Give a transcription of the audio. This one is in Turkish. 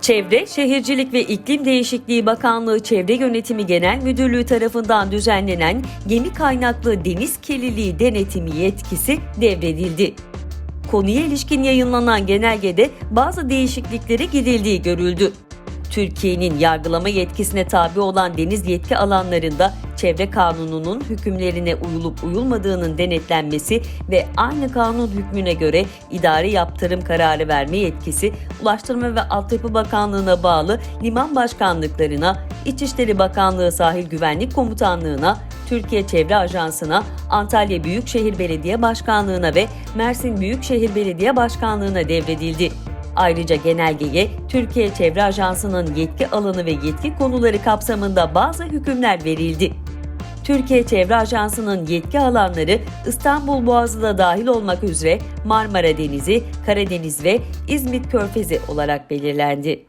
Çevre, Şehircilik ve İklim Değişikliği Bakanlığı Çevre Yönetimi Genel Müdürlüğü tarafından düzenlenen gemi kaynaklı deniz kirliliği denetimi yetkisi devredildi. Konuya ilişkin yayınlanan genelgede bazı değişikliklere gidildiği görüldü. Türkiye'nin yargılama yetkisine tabi olan deniz yetki alanlarında çevre kanununun hükümlerine uyulup uyulmadığının denetlenmesi ve aynı kanun hükmüne göre idari yaptırım kararı verme yetkisi Ulaştırma ve Altyapı Bakanlığı'na bağlı liman başkanlıklarına, İçişleri Bakanlığı Sahil Güvenlik Komutanlığı'na, Türkiye Çevre Ajansı'na, Antalya Büyükşehir Belediye Başkanlığı'na ve Mersin Büyükşehir Belediye Başkanlığı'na devredildi. Ayrıca genelgeye Türkiye Çevre Ajansı'nın yetki alanı ve yetki konuları kapsamında bazı hükümler verildi. Türkiye Çevre Ajansı'nın yetki alanları İstanbul Boğazı da dahil olmak üzere Marmara Denizi, Karadeniz ve İzmit Körfezi olarak belirlendi.